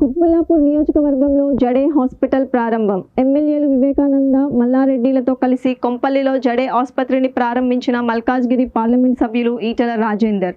కుత్బుల్లాపూర్ నియోజకవర్గంలో జడే హాస్పిటల్ ప్రారంభం. ఎమ్మెల్యేలు వివేకానంద మల్లారెడ్డిలతో కలిసి కొంపల్లిలో జడే ఆసుపత్రిని ప్రారంభించిన మల్కాజ్గిరి పార్లమెంట్ సభ్యులు ఈటల రాజేందర్.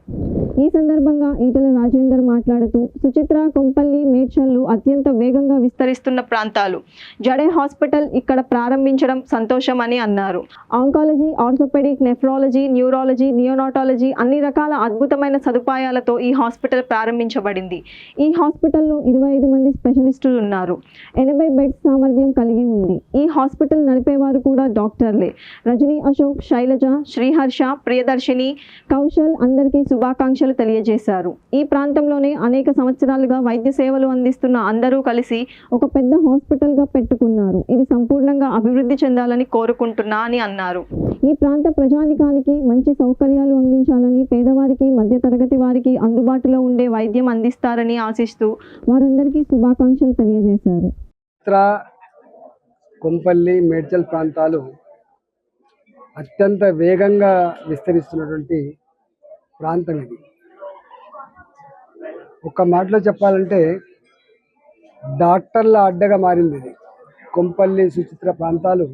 ఈ సందర్భంగా ఈటల రాజేందర్ మాట్లాడుతూ సుచిత్ర కొంపల్లి మేడ్చల్లు అత్యంత వేగంగా విస్తరిస్తున్న ప్రాంతాలు. జడే హాస్పిటల్ ఇక్కడ ప్రారంభించడం సంతోషం అని అన్నారు. Oncology orthopaedic nephrology neurology neonatology అన్ని రకాల అద్భుతమైన సదుపాయాలతో ఈ హాస్పిటల్ ప్రారంభించబడింది. ఈ హాస్పిటల్లో ఇరవై ఐదు మంది స్పెషలిస్టులు ఉన్నారు. ఎనభై బెడ్స్ సామర్థ్యం కలిగి ఉంది. ఈ హాస్పిటల్ నడిపేవారు కూడా డాక్టర్లే. రజనీ అశోక్ శైలజ శ్రీహర్ష ప్రియదర్శిని కౌశల్ అందరికీ శుభాకాంక్షలు తెలియజేశారు. ఈ ప్రాంతంలోనే అనేక సంవత్సరాలుగా వైద్య సేవలు అందిస్తున్న అందరూ కలిసి ఒక పెద్ద హాస్పిటల్గా పెట్టుకున్నారు. ఇది సంపూర్ణంగా అభివృద్ధి చెందాలని కోరుకుంటున్నా అని అన్నారు. ఈ ప్రాంత ప్రజానికానికి మంచి సౌకర్యాలు అందించాలని పేదవారికి మధ్యతరగతి వారికి అందుబాటులో ఉండే వైద్యం అందిస్తారని ఆశిస్తూ వారందరికీ శుభాకాంక్షలు తెలియజేశారు. కొంపల్లి మేడ్చల్ ప్రాంతాలు అత్యంత వేగంగా విస్తరిస్తున్నటువంటి ప్రాంతం ఇది. ఒక మాటలో చెప్పాలంటే డాక్టర్ల అడ్డగా మారింది ఇది. కొంపల్లి సుచిత్ర ప్రాంతాలు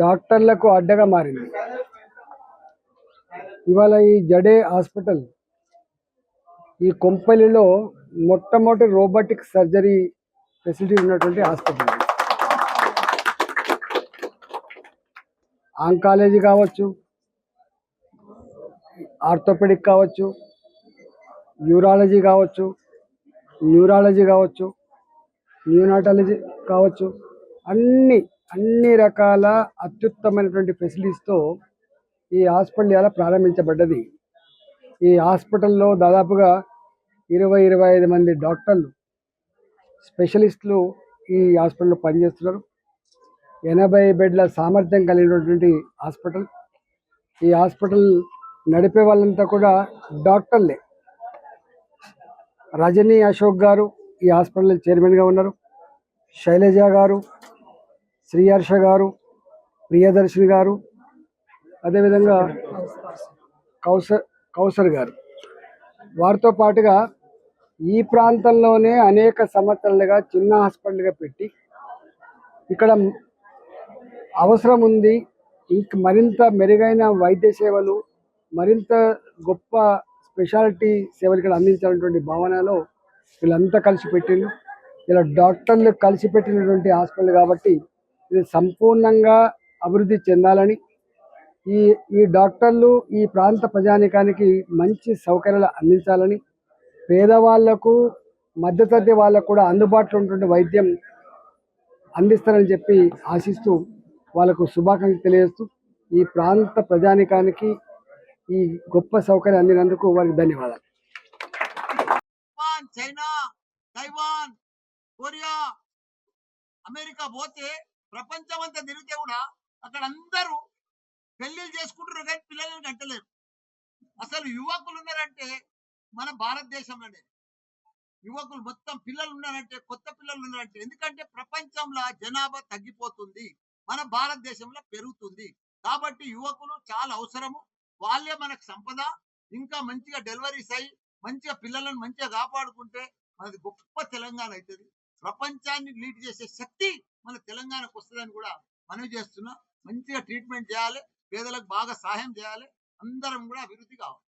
డాక్టర్లకు అడ్డగా మారింది. ఇవాళ ఈ జడే హాస్పిటల్ ఈ కొంపల్లిలో మొట్టమొదటి రోబోటిక్ సర్జరీ ఫెసిలిటీ ఉన్నటువంటి హాస్పిటల్ ఆంకాలజీ కావచ్చు ఆర్థోపెడిక్ కావచ్చు యూరాలజీ కావచ్చు న్యూరాలజీ కావచ్చు న్యూనాటాలజీ కావచ్చు అన్ని అన్ని రకాల అత్యుత్తమైనటువంటి ఫెసిలిటీస్తో ఈ హాస్పిటల్ ఇలా ప్రారంభించబడ్డది. ఈ హాస్పిటల్లో దాదాపుగా ఇరవై ఇరవై ఐదు మంది డాక్టర్లు స్పెషలిస్టులు ఈ హాస్పిటల్లో పనిచేస్తున్నారు. ఎనభై బెడ్ల సామర్థ్యం కలిగినటువంటి హాస్పిటల్. ఈ హాస్పిటల్ నడిపే వాళ్ళంతా కూడా డాక్టర్లే. రజనీ అశోక్ గారు ఈ హాస్పిటల్ చైర్మన్గా ఉన్నారు. శైలజ గారు శ్రీహర్ష గారు ప్రియదర్శిని గారు అదేవిధంగా కౌసర్ కౌసర్ గారు. వారితో పాటుగా ఈ ప్రాంతంలోనే అనేక సంవత్సరాలుగా చిన్న హాస్పిటల్గా పెట్టి ఇక్కడ అవసరం ఉంది. ఇంక మరింత మెరుగైన వైద్య సేవలు మరింత గొప్ప స్పెషాలిటీ సేవలు ఇక్కడ అందించాలన్నటువంటి భావనలో వీళ్ళంతా కలిసి పెట్టిండ్రు ఇలా డాక్టర్లు కలిసి పెట్టినటువంటి హాస్పిటల్ కాబట్టి ఇది సంపూర్ణంగా అభివృద్ధి చెందాలని ఈ ఈ డాక్టర్లు ఈ ప్రాంత ప్రజానికానికి మంచి సౌకర్యాలు అందించాలని పేదవాళ్ళకు మధ్యతరగతి వాళ్ళకు కూడా అందుబాటులో ఉన్నటువంటి వైద్యం అందిస్తారని చెప్పి ఆశిస్తూ వాళ్ళకు శుభాకాంక్షలు తెలియజేస్తూ ఈ ప్రాంత ప్రజానికానికి ఈ గొప్ప సౌకర్యం అందినందుకు వారికి ధన్యవాదాలు. Japan China Taiwan Korea America పోతే ప్రపంచం అంతా తిరిగితే కూడా అక్కడ అందరూ పెళ్ళిళ్ళు చేసుకుంటారు కానీ పిల్లల్ని కట్టలేరు. అసలు యువకులు ఉన్నారంటే మన భారతదేశంలోనే. యువకులు మొత్తం పిల్లలు ఉన్నారంటే కొత్త పిల్లలు ఉన్నారంటే ఎందుకంటే ప్రపంచంలో జనాభా తగ్గిపోతుంది. మన భారతదేశంలో పెరుగుతుంది. కాబట్టి యువకులు చాలా అవసరము. వాళ్ళే మనకు సంపద ఇంకా మంచిగా డెలివరీస్ అయ్యి మంచిగా పిల్లలను మంచిగా కాపాడుకుంటే మనది గొప్ప తెలంగాణ అవుతుంది ప్రపంచాన్ని లీడ్ చేసే శక్తి మన తెలంగాణకు వస్తుందని కూడా మనవి చేస్తున్నా. మంచిగా ట్రీట్మెంట్ చేయాలి పేదలకు బాగా సహాయం చేయాలి అందరం కూడా అభివృద్ధి కావాలి.